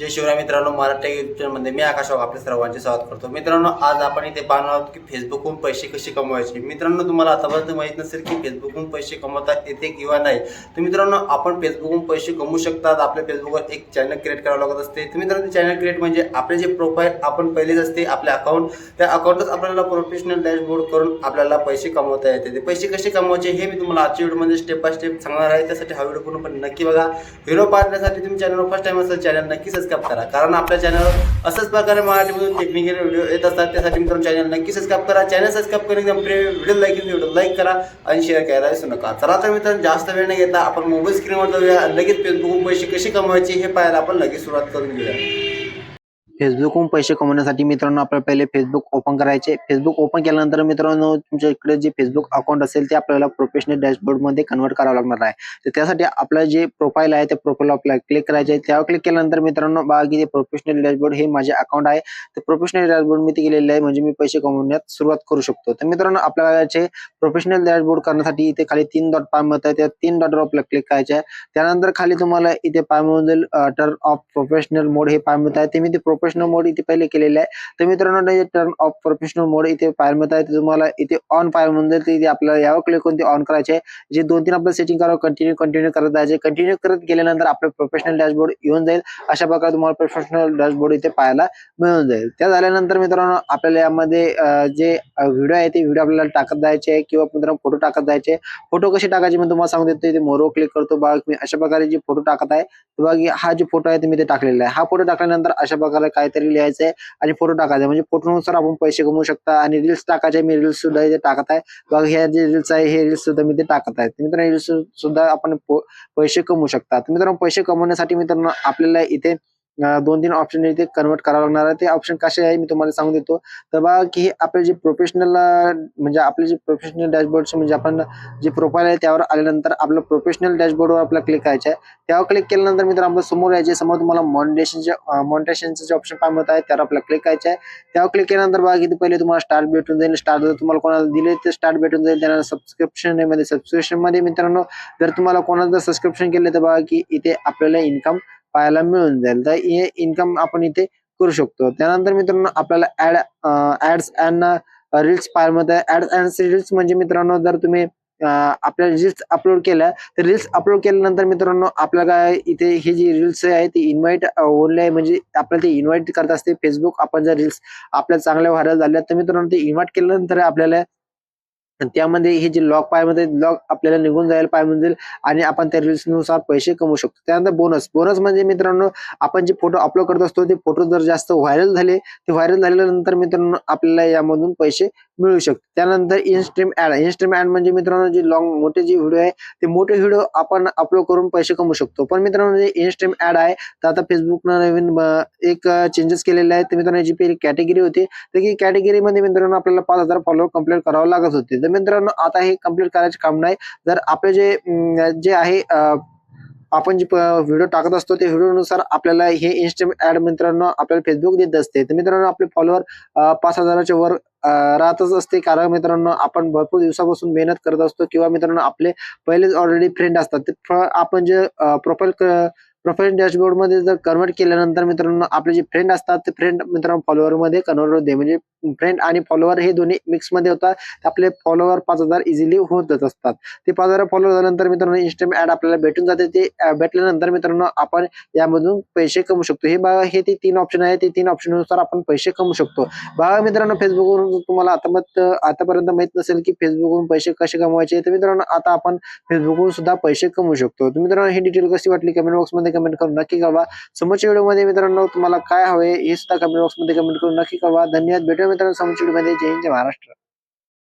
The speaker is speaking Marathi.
जय शिवराय मित्रांनो मराठी युट्यूबमध्ये मी आकाश आपल्या सर्वांचे स्वागत करतो. मित्रांनो आज आपण इथे पाहणार आहोत की फेसबुकहून पैसे कसे कमवायचे? मित्रांनो तुम्हाला आतापर्यंत माहीत नसेल की फेसबुकहून पैसे कमवता येते किंवा नाही. तर मित्रांनो आपण फेसबुकहून पैसे कमवू शकतात. आपल्या फेसबुकवर एक चॅनल क्रिएट करावं लागत असते. तर मित्रांनो ते चॅनल क्रिएट म्हणजे आपले जे प्रोफाईल आपण पहिलेच असते आपल्या अकाउंट त्या अकाउंटच आपल्याला प्रोफेशनल डॅशबोर्ड करून आपल्याला पैसे कमवता येते. ते पैसे कसे कमवायचे हे मी तुम्हाला आजच्या व्हिडिओमध्ये स्टेप बाय स्टेप सांगणार आहे. त्यासाठी हा व्हिडिओ पूर्णपणे नक्की बघा. व्हिडिओ पाहण्यासाठी तुम्ही चॅनलवर फर्स्ट टाइम असेल चॅनल नक्की सबस्क्राईब करा. कारण आपल्या चॅनलवर असंच प्रकारे मराठीमधून टेक्निकल व्हिडिओ येत असतात. त्यासाठी मित्रांनो चॅनल नक्की सबस्क्राईब करा. चॅनल सबस्क्राईब करून एकदम व्हिडिओ लाईक व्हिडिओ लाईक करा आणि शेअर करायला विसरू नका. चला तर मित्रांनो जास्त वेळ न घेता आपण मोबाईल स्क्रीनवर जाऊया. लगेच फेसबुकवर पैसे कसे कमवायचे हे पाहायला आपण लगेच सुरुवात करून घेऊया. फेसबुकहून पैसे कमवण्यासाठी मित्रांनो आपल्याला पहिले फेसबुक ओपन करायचे. फेसबुक ओपन केल्यानंतर मित्रांनो तुमच्या इकडे जे फेसबुक अकाउंट असेल ते आपल्याला प्रोफेशनल डॅशबोर्डमध्ये कन्वर्ट करावं लागणार आहे. तर त्यासाठी आपलं जे प्रोफाईल आहे त्या प्रोफाईल आपल्याला क्लिक करायचे आहे. त्यावर क्लिक केल्यानंतर मित्रांनो बघा की प्रोफेशनल डॅशबोर्ड हे माझे अकाउंट आहे. तर प्रोफेशनल डॅशबोर्ड मी ते गेलेले आहे. म्हणजे मी पैसे कमवण्यात सुरुवात करू शकतो. तर मित्रांनो आपल्याला याचे प्रोफेशनल डॅशबोर्ड करण्यासाठी इथे खाली तीन डॉट पाय मिळत आहे. त्या तीन डॉटवर आपल्याला क्लिक करायचे आहे. त्यानंतर खाली तुम्हाला इथे पाय मिळून जाईल टर्न ऑफ प्रोफेशनल मोड हे पाय मिळत आहे. ते मी ते प्रोफेशनल प्रोफेशनल मोड इथे पहिले केलेले आहे. तर मित्रांनो टर्न ऑफ प्रोफेशनल मोड इथे पाहायला मिळत आहे. तुम्हाला इथे ऑन पाहायला म्हणून जाईल इथे आपल्याला यावर क्लिक करून ते ऑन करायचे जे दोन तीन आपलं सेटिंग करावं कंटिन्यू कंटिन्यू करत जायचे कंटिन्यू करत गेल्यानंतर आपलं प्रोफेशनल डॅशबोर्ड येऊन जाईल. अशा प्रकारे तुम्हाला प्रोफेशनल डॅशबोर्ड इथे पाहायला मिळून जाईल. त्या झाल्यानंतर मित्रांनो आपल्याला यामध्ये जे व्हिडिओ आहे ते व्हिडिओ आपल्याला टाकत जायचे किंवा मित्रांनो फोटो टाकत जायचे फोटो कसे टाकायचे मी तुम्हाला सांगू देतो इथे मोरो क्लिक करतो. बघा मी अशा प्रकारे जे फोटो टाकत आहे बाकी बघा हा जो फोटो आहे ते मी ते टाकलेला आहे. हा फोटो टाकल्यानंतर अशा प्रकारे काहीतरी लिहायचंय आणि फोटो टाकायचा म्हणजे फोटोनुसार आपण पैसे कमवू शकता आणि रील्स टाकायचे मी रील्स सुद्धा इथे टाकत आहे. बघा ह्या जे रील्स आहे हे रील्स सुद्धा मी ते टाकत आहे. मित्रांनो रील्स सुद्धा आपण पैसे कमवू शकता. मित्रांनो पैसे कमवण्यासाठी मित्रांनो आपल्याला इथे दोन तीन ऑप्शन इथे कन्वर्ट करावं लागणार आहे. ते ऑप्शन कसे आहे मी तुम्हाला सांगू देतो. तर बघा की हे आपले जे प्रोफेशनल म्हणजे आपले जे प्रोफेशनल डॅशबोर्ड म्हणजे आपण जे प्रोफाईल आहे त्यावर आल्यानंतर आपलं प्रोफेशनल डॅशबोर्डवर आपल्याला क्लिक करायचं आहे. त्यावर क्लिक केल्यानंतर मित्र आपलं समोर यायचे समोर तुम्हाला मॉनिटेशनचे मॉनिटेशनचे जे ऑप्शन पाहिजे आहे त्यावर आपल्याला क्लिक करायचं आहे. त्यावर क्लिक केल्यानंतर बघा किती पहिले तुम्हाला स्टार्ट भेटून जाईल. स्टार्ट जर तुम्हाला कोणाला दिले ते स्टार्ट भेटून जाईल. त्यांना सबस्क्रिप्शनमध्ये सबस्क्रिप्शनमध्ये मित्रांनो जर तुम्हाला कोणाला जर सबस्क्रिप्शन केले तर बघा की इथे आपल्याला इन्कम पाहायला मिळून जाईल. तर हे इन्कम आपण इथे करू शकतो. त्यानंतर मित्रांनो आपल्याला ऍड ऍड्स अँड रील्स पाहायला मिळत ऍड्स अँड रील्स म्हणजे मित्रांनो जर तुम्ही आपल्या रील्स अपलोड केल्या तर रील्स अपलोड केल्यानंतर मित्रांनो आपल्याला काय इथे हे जी रील्स आहे ती इन्व्हाइट ओनली आहे. म्हणजे आपल्याला ते इन्व्हाइट करत असते. फेसबुक आपण जर रील्स आपल्या चांगल्या व्हायरल झाल्या तर मित्रांनो ते इन्व्हाइट केल्यानंतर आपल्याला त्यामध्ये हे जे लॉग पायमध्ये लॉग आपल्याला निघून जायला पाय म्हणजे आणि आपण त्या रील्सनुसार पैसे कमवू शकतो. त्यानंतर बोनस बोनस म्हणजे मित्रांनो आपण जे फोटो अपलोड करत असतो ते फोटो जर जास्त व्हायरल झाले ते व्हायरल झाल्यानंतर मित्रांनो आपल्याला यामधून पैसे मिळू शकतो. त्यानंतर इनस्ट्रीम ऍड इन्स्ट्रीम ऍड म्हणजे मित्रांनो जे लॉंग मोठे जे व्हिडिओ आहे ते मोठे व्हिडिओ आपण अपलोड करून पैसे कमवू शकतो. पण मित्रांनो जे इनस्ट्रीम ऍड आहे तर आता फेसबुकनं नवीन एक चेंजेस केलेले आहेत. तर मित्रांनो जी पहिली कॅटेगरी होती. तर की कॅटेगरीमध्ये मित्रांनो आपल्याला पाच हजार फॉलोअर कंप्लीट करावं लागत होते. तर मित्रांनो आता हे कंप्लीट करायचे काम नाही. जर आपले जे जे आहे आपण जे व्हिडिओ टाकत असतो ते व्हिडिओनुसार आपल्याला हे इंस्टा ऍड मित्रांनो आपल्याला फेसबुक देत असते. तर मित्रांनो आपले फॉलोअर पाच हजाराच्या वर राहतच असते. कारण मित्रांनो आपण भरपूर दिवसापासून मेहनत करत असतो किंवा मित्रांनो आपले पहिलेच ऑलरेडी फ्रेंड असतात. ते आपण जे प्रोफाईल प्रोफाईल डॅशबोर्डमध्ये जर कन्वर्ट केल्यानंतर मित्रांनो आपले जे फ्रेंड असतात ते फ्रेंड मित्रांनो फॉलोअरमध्ये कन्वर्ट होते म्हणजे फ्रेंड आणि फॉलोअर हे दोन्ही मिक्समध्ये होतात. आपले फॉलोअर पाच हजार इझिली होतच असतात. ते पाच हजार फॉलोअर झाल्यानंतर मित्रांनो इंस्टाग्राम ऍड आपल्याला भेटून जाते. ते भेटल्यानंतर मित्रांनो आपण यामधून पैसे कमवू शकतो. हे बघा हे ते तीन ऑप्शन आहे. ते तीन ऑप्शननुसार आपण पैसे कमवू शकतो. बघा मित्रांनो फेसबुकवरून तुम्हाला आता मत आतापर्यंत माहीत नसेल की फेसबुकवरून पैसे कसे कमवायचे. तर मित्रांनो आता आपण फेसबुकवरून सुद्धा पैसे कमवू शकतो. तर मित्रांनो ही डिटेल कशी वाटली कमेंट बॉक्समध्ये कमेंट करून नक्की कळवा. समोरच्या व्हिडिओमध्ये मित्रांनो तुम्हाला काय हवे हे सुद्धा कमेंट बॉक्समध्ये कमेंट करून नक्की कळवा. धन्यवाद. भेटूया मित्रांनो समोरच्या मध्ये जय हिंद जय महाराष्ट्र.